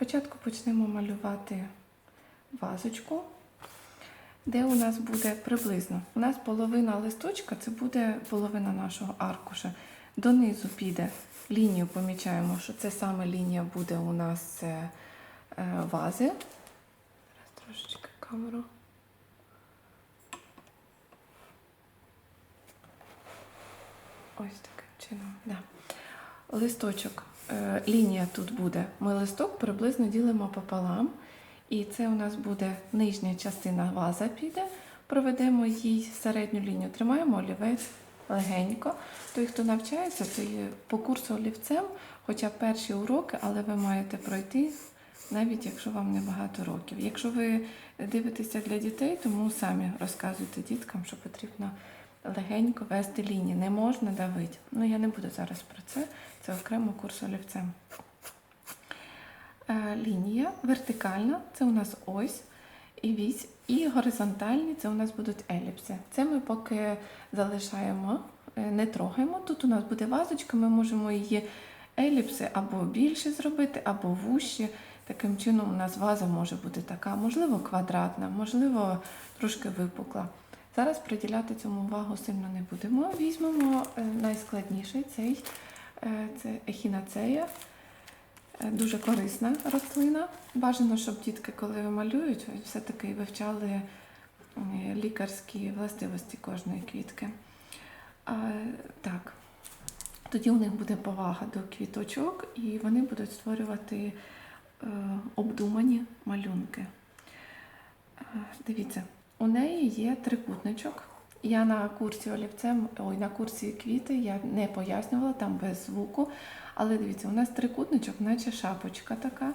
Спочатку почнемо малювати вазочку, де у нас буде приблизно. У нас половина листочка це буде половина нашого аркуша. Донизу піде лінію, помічаємо, що це саме лінія буде у нас е, е, вази. Зараз трошечки камеру. Ось таким чином. Да. Листочок, лінія тут буде. Ми листок приблизно ділимо пополам. І це у нас буде нижня частина ваза піде. Проведемо їй середню лінію. Тримаємо олівець легенько. Той, хто навчається, то є по курсу олівцем, хоча перші уроки, але ви маєте пройти, навіть якщо вам не багато років. Якщо ви дивитеся для дітей, тому самі розказуйте діткам, що потрібно легенько вести лінії. Не можна давити. Ну, я не буду зараз про це. Це окремо курс олівцем. Е, Лінія вертикальна це у нас ось і вісь, і горизонтальні це у нас будуть еліпси. Це ми поки залишаємо, е, не трогаємо. Тут у нас буде вазочка, ми можемо її еліпси або більше зробити, або вущі. Таким чином у нас ваза може бути така, можливо, квадратна, можливо, трошки випукла. Зараз приділяти цьому увагу сильно не будемо. Візьмемо е, найскладніший цей це ехінацея. Е, Дуже корисна рослина. Бажано, щоб дітки, коли малюють, все-таки вивчали е, лікарські властивості кожної квітки. А, так, тоді у них буде повага до квіточок, і вони будуть створювати е, обдумані малюнки. Е, Дивіться, у неї є трикутничок. Я на курсі олівцем, ой, на курсі квіти я не пояснювала там без звуку. Але дивіться, у нас трикутничок, наче шапочка така.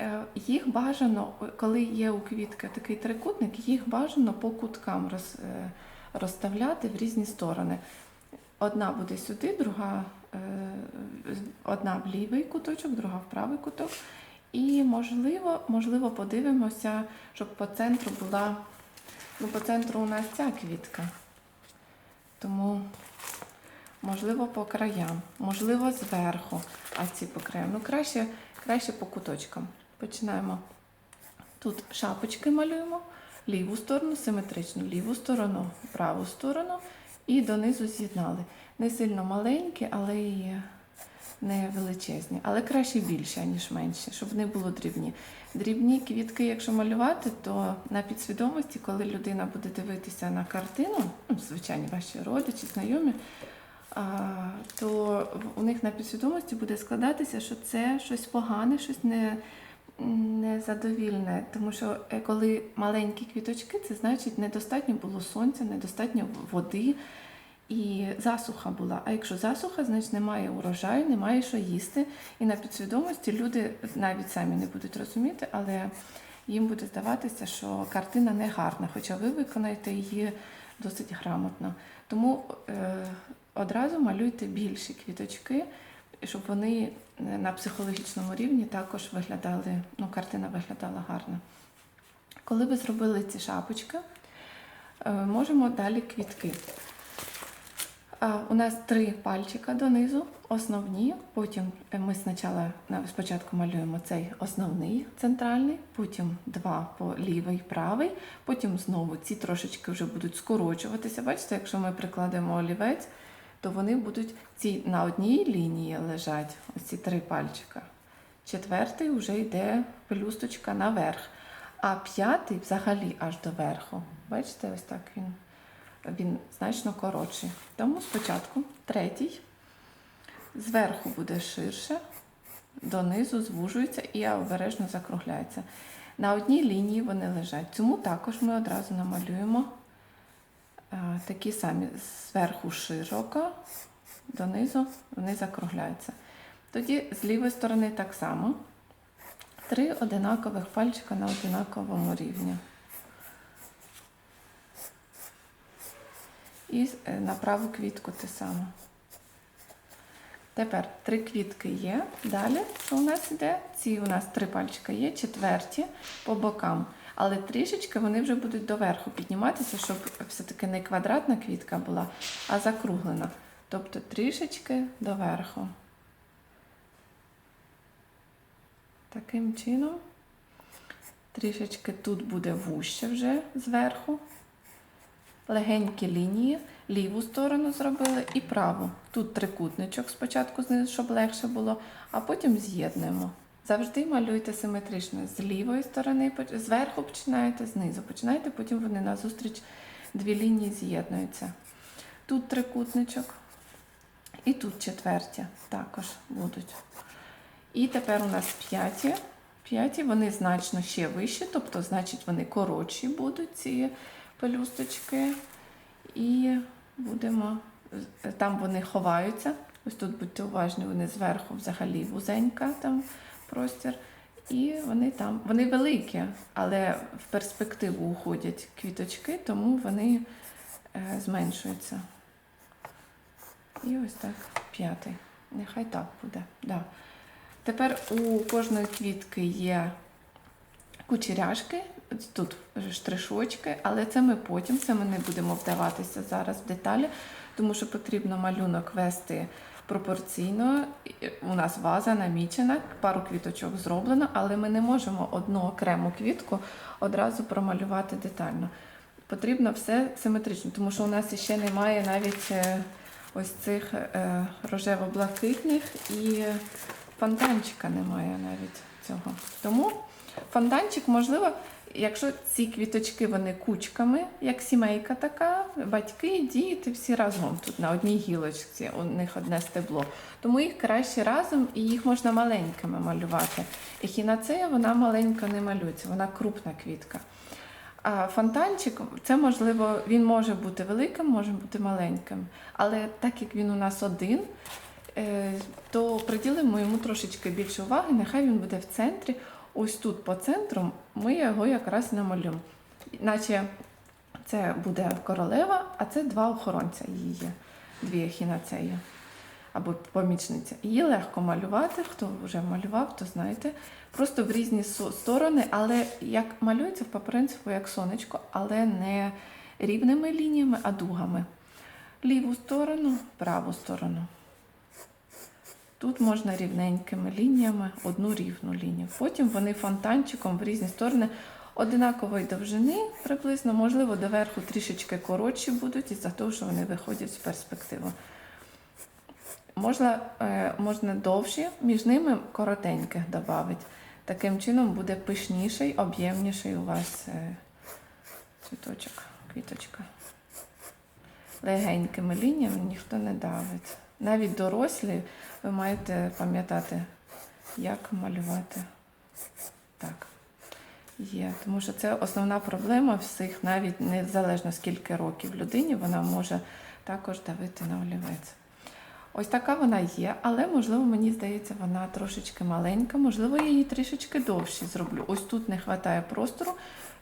Е, Їх бажано, коли є у квітки такий трикутник, їх бажано по куткам роз, е, розставляти в різні сторони. Одна буде сюди, друга е, одна в лівий куточок, друга в правий куток. І можливо, можливо, подивимося, щоб по центру була. Ну, по центру у нас ця квітка. Тому можливо по краям, можливо зверху, а ці по краям. Ну, краще, краще по куточкам. Починаємо. Тут шапочки малюємо, ліву сторону, симетричну, ліву сторону, праву сторону і донизу з'єднали. Не сильно маленькі, але і не величезні. Але краще більше, ніж менші, щоб не було дрібні. Дрібні квітки, якщо малювати, то на підсвідомості, коли людина буде дивитися на картину, ну, звичайно, ваші родичі, знайомі, то у них на підсвідомості буде складатися, що це щось погане, щось не, незадовільне. Тому що е, коли маленькі квіточки, це значить недостатньо було сонця, недостатньо води і засуха була. А якщо засуха, значить немає урожаю, немає що їсти. І на підсвідомості люди навіть самі не будуть розуміти, але їм буде здаватися, що картина не гарна, хоча ви виконаєте її досить грамотно. Тому е, одразу малюйте більші квіточки, щоб вони е, на психологічному рівні також виглядали, ну, картина виглядала гарно. Коли ви зробили ці шапочки, е, можемо далі квітки. У нас три пальчика донизу, основні. Потім е, ми спочатку, спочатку малюємо цей основний центральний, потім два по лівий, правий, потім знову ці трошечки вже будуть скорочуватися. Бачите, якщо ми прикладемо олівець, то вони будуть ці на одній лінії лежать, ось ці три пальчика. Четвертий вже йде пелюсточка наверх, а п'ятий взагалі аж до верху. Бачите, ось так він він значно коротший. Тому спочатку третій, зверху буде ширше, донизу звужується і обережно закругляється. На одній лінії вони лежать. Цьому також ми одразу намалюємо е, такі самі зверху широко, донизу вони закругляються. Тоді з лівої сторони так само. Три одинакових пальчика на одинаковому рівні. І е, на праву квітку те саме. Тепер три квітки є. Далі що у нас іде? Ці у нас три пальчика є, четверті по бокам. Але трішечки вони вже будуть доверху підніматися, щоб все-таки не квадратна квітка була, а закруглена. Тобто трішечки доверху. Таким чином. Трішечки тут буде вуще вже зверху. Легенькі лінії, ліву сторону зробили і праву. Тут трикутничок спочатку знизу, щоб легше було, а потім з'єднуємо. Завжди малюйте симетрично. З лівої сторони, зверху починаєте, знизу починаєте, потім вони назустріч дві лінії з'єднуються. Тут трикутничок і тут четверті також будуть. І тепер у нас п'яті. П'яті вони значно ще вищі, тобто, значить, вони коротші будуть ці пелюсточки. І будемо. Там вони ховаються. Ось тут будьте уважні, вони зверху взагалі вузенька там простір. І вони там, вони великі, але в перспективу уходять квіточки, тому вони е, зменшуються. І ось так, п'ятий. Нехай так буде. Да. Тепер у кожної квітки є кучеряшки, тут штришочки, але це ми потім, це ми не будемо вдаватися зараз в деталі, тому що потрібно малюнок вести пропорційно. У нас ваза намічена, пару квіточок зроблено, але ми не можемо одну окрему квітку одразу промалювати детально. Потрібно все симетрично, тому що у нас ще немає навіть е, ось цих е, рожево-блакитних і фонтанчика немає навіть цього. Тому фонтанчик, можливо, якщо ці квіточки вони кучками, як сімейка така, батьки, діти, всі разом тут на одній гілочці, у них одне стебло. Тому їх краще разом і їх можна маленькими малювати. Ехінацея, вона маленька не малюється, вона крупна квітка. А фонтанчик, це можливо, він може бути великим, може бути маленьким. Але так як він у нас один, е, то приділимо йому трошечки більше уваги, нехай він буде в центрі. Ось тут по центру ми його якраз намалюємо. Наче це буде королева, а це два охоронця її, дві ехінацеї або помічниця. Її легко малювати, хто вже малював, то знаєте. Просто в різні сторони, але як малюється по принципу як сонечко, але не рівними лініями, а дугами. Ліву сторону, праву сторону. Тут можна рівненькими лініями, одну рівну лінію. Потім вони фонтанчиком в різні сторони одинакової довжини, приблизно, можливо, доверху трішечки коротші будуть, із-за того, що вони виходять в перспективу. Можна, е, можна довші, між ними коротеньких додати. Таким чином буде пишніший, об'ємніший у вас е, цвіточок, квіточка. Легенькими лініями ніхто не давить. Навіть дорослі ви маєте пам'ятати, як малювати. Так. Є, тому що це основна проблема всіх, навіть незалежно скільки років людині, вона може також давити на олівець. Ось така вона є, але можливо, мені здається, вона трошечки маленька, можливо, я її трішечки довше зроблю. Ось тут не вистачає простору.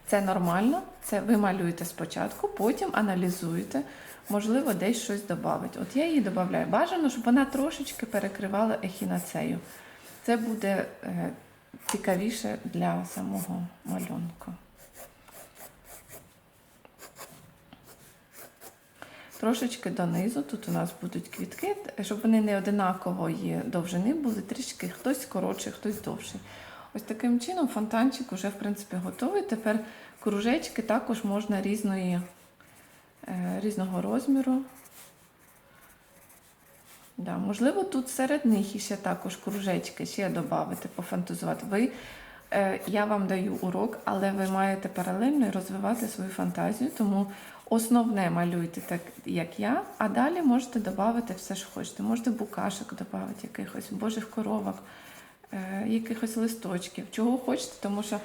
Це нормально, це ви малюєте спочатку, потім аналізуєте, можливо, десь щось додати. От я її додаю. Бажано, щоб вона трошечки перекривала ехінацею. Це буде е, цікавіше для самого малюнку. Трошечки донизу, тут у нас будуть квітки, щоб вони не одинакової довжини були, трішки хтось коротший, хтось довший. Ось таким чином фонтанчик вже в принципі готовий. Тепер кружечки також можна різної, е, різного розміру. Да, можливо, тут серед них іще також кружечки ще додати, пофантазувати. Ви, е, я вам даю урок, але ви маєте паралельно розвивати свою фантазію, тому основне малюйте так, як я, а далі можете додати все, що хочете. Можете букашок додати, якихось божих коровок, якихось листочків, чого хочете, тому що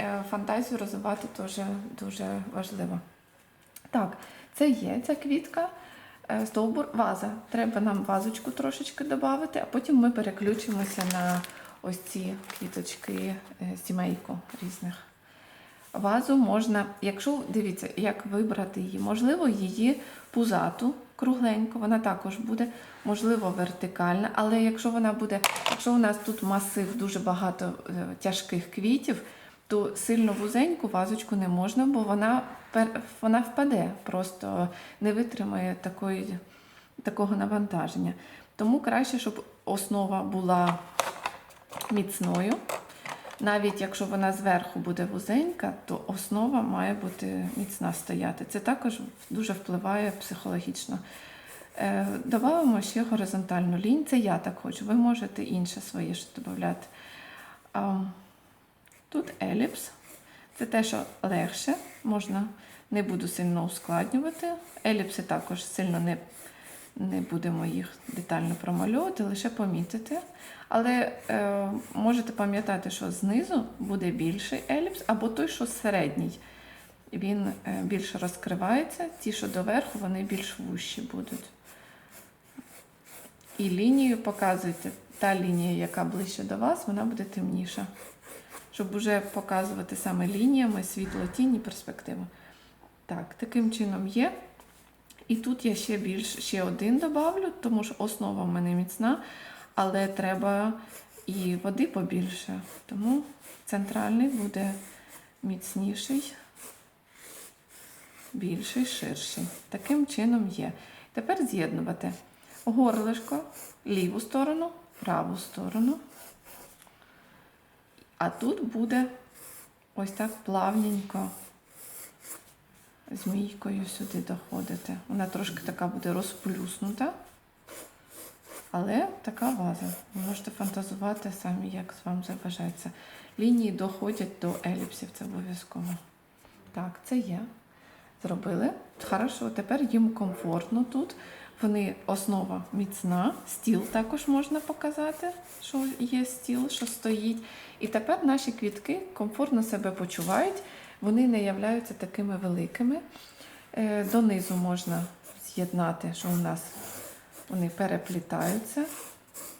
е, фантазію розвивати теж дуже важливо. Так, це є ця квітка. Е, Стовбур, ваза. Треба нам вазочку трошечки додати, а потім ми переключимося на ось ці квіточки, е, сімейку різних. Вазу можна, якщо дивіться, як вибрати її, можливо, її пузату, кругленьку, вона також буде, можливо, вертикальна, але якщо вона буде, якщо у нас тут масив дуже багато е, тяжких квітів, то сильно вузеньку вазочку не можна, бо вона, вона впаде, просто не витримає такої, такого навантаження. Тому краще, щоб основа була міцною. Навіть якщо вона зверху буде вузенька, то основа має бути міцна стояти. Це також дуже впливає психологічно. Е, Добавимо ще горизонтальну лінію. Це я так хочу. Ви можете інше своє ще додати. Тут еліпс. Це те, що легше, можна, не буду сильно ускладнювати. Еліпси також сильно не, не будемо їх детально промальовувати, лише помітити. Але е, можете пам'ятати, що знизу буде більший еліпс, або той, що середній. Він е, більше розкривається, ті, що доверху, вони більш вущі будуть. І лінію показуйте. Та лінія, яка ближче до вас, вона буде темніша. Щоб вже показувати саме лініями світло, тіні, перспективу. Так, таким чином є. І тут я ще більш ще один добавлю, тому що основа в мене міцна, але треба і води побільше. Тому центральний буде міцніший, більший, ширший. Таким чином є. Тепер з'єднувати горлишко, ліву сторону, праву сторону. А тут буде ось так плавненько змійкою сюди доходити. Вона трошки така буде розплюснута, але така ваза. Ви можете фантазувати самі, як вам забажається. Лінії доходять до еліпсів, це обов'язково. Так, це є. Зробили. Хорошо, тепер їм комфортно тут. Вони основа міцна, стіл також можна показати, що є стіл, що стоїть. І тепер наші квітки комфортно себе почувають, вони не являються такими великими. Е, Донизу можна з'єднати, що у нас вони переплітаються.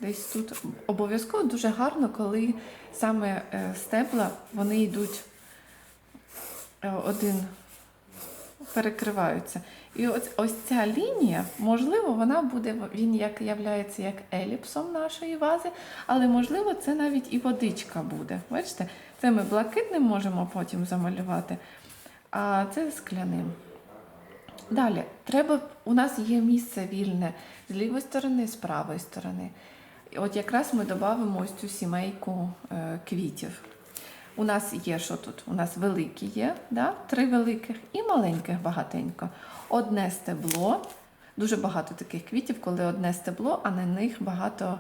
Десь тут обов'язково дуже гарно, коли саме е, стебла вони йдуть е, один перекриваються. І ось, ось ця лінія, можливо, вона буде, він як являється як еліпсом нашої вази, але можливо це навіть і водичка буде. Бачите, це ми блакитним можемо потім замалювати, а це скляним. Далі, треба, у нас є місце вільне з лівої сторони, з правої сторони. І от якраз ми додамо ось цю сімейку е, квітів. У нас є що тут? У нас великі є, да? три великих і маленьких багатенько. Одне стебло, дуже багато таких квітів, коли одне стебло, а на них багато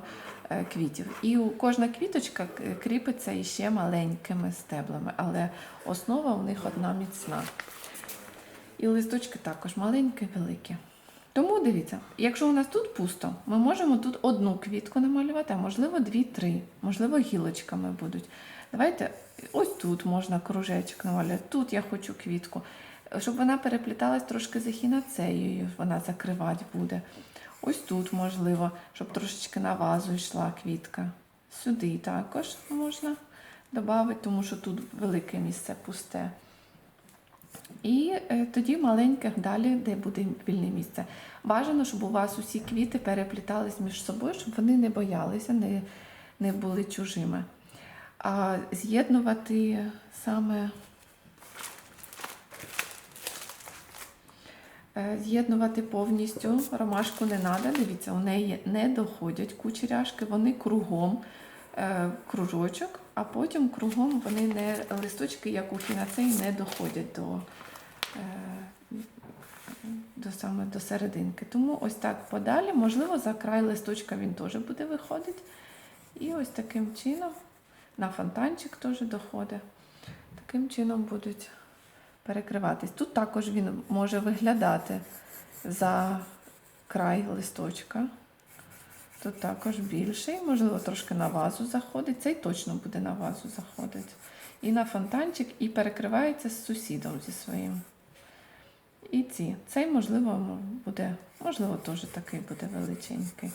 е, квітів. І у кожна квіточка кріпиться іще маленькими стеблами, але основа у них одна міцна. І листочки також маленькі, великі. Тому дивіться, якщо у нас тут пусто, ми можемо тут одну квітку намалювати, а можливо дві-три, можливо, гілочками будуть. Давайте ось тут можна кружечок намалювати, тут я хочу квітку, щоб вона перепліталась трошки з ехінацеєю, вона закривати буде. Ось тут можливо, щоб трошечки на вазу йшла квітка. Сюди також можна додати, тому що тут велике місце пусте. І е, тоді маленьких далі, де буде вільне місце. Бажано, щоб у вас усі квіти переплітались між собою, щоб вони не боялися, не, не були чужими. А з'єднувати саме з'єднувати повністю ромашку не треба. Дивіться, у неї не доходять кучеряшки, вони кругом е, кружочок, а потім кругом вони не листочки, як у хінацеї, не доходять до, е, до саме до серединки. Тому ось так подалі, можливо, за край листочка він теж буде виходити. І ось таким чином на фонтанчик теж доходить. Таким чином будуть перекриватись. Тут також він може виглядати за край листочка. Тут також більший, можливо, трошки на вазу заходить. Цей точно буде на вазу заходити. І на фонтанчик, і перекривається з сусідом зі своїм. І ці. Цей, можливо, буде, можливо, теж такий буде величенький.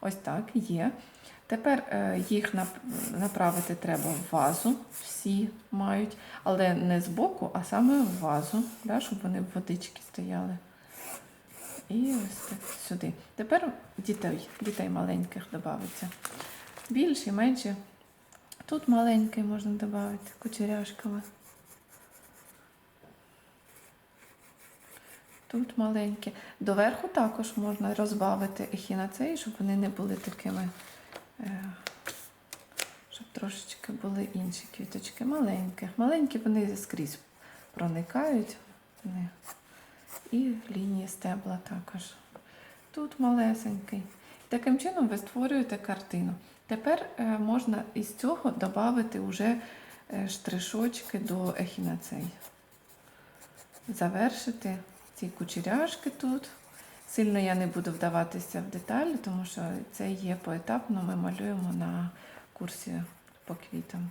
Ось так є. Тепер е, їх направити треба в вазу. Всі мають, але не з боку, а саме в вазу, да, щоб вони в водички стояли. І ось так сюди. Тепер дітей, дітей маленьких додається. Більші, менші. Тут маленький можна додати кучеряшками. Тут маленькі. Доверху також можна розбавити ехінацеї, щоб вони не були такими, щоб трошечки були інші квіточки, маленькі. Маленькі вони скрізь проникають. І лінії стебла також. Тут малесенький. Таким чином ви створюєте картину. Тепер е, можна із цього додати вже е, штришочки до ехінацей. Завершити ці кучеряшки тут. Сильно я не буду вдаватися в деталі, тому що це є поетапно, ми малюємо на курсі по квітам.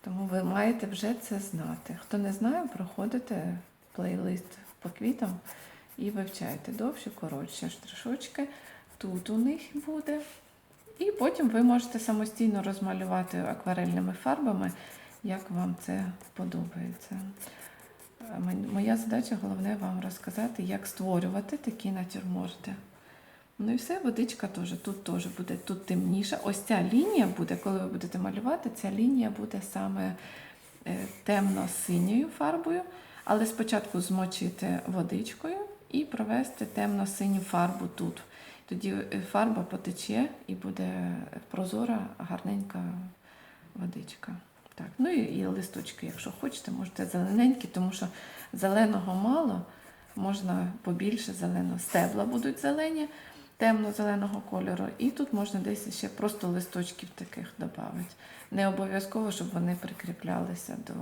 Тому ви маєте вже це знати. Хто не знає, проходите плейлист по квітам і вивчаєте довші, коротші штришочки. Тут у них буде. І потім ви можете самостійно розмалювати акварельними фарбами, як вам це подобається. Моя задача головне вам розказати, як створювати такі натюрморти. Ну і все, водичка теж. Тут теж буде тут темніша. Ось ця лінія буде, коли ви будете малювати, ця лінія буде саме е, темно-синьою фарбою, але спочатку змочити водичкою і провести темно-синю фарбу тут. Тоді е, фарба потече і буде прозора, гарненька водичка. Так, ну і, і листочки, якщо хочете, можете зелененькі, тому що зеленого мало, можна побільше зеленого. Стебла будуть зелені, темно-зеленого кольору. І тут можна десь ще просто листочків таких додати. Не обов'язково, щоб вони прикріплялися до,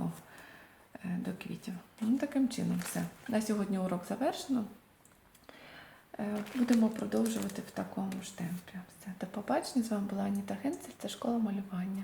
е, до квітів. Ну, таким чином все. На сьогодні урок завершено. Е, Будемо продовжувати в такому ж темпі. Все. До побачення. З вами була Аніта Генцель, це школа малювання.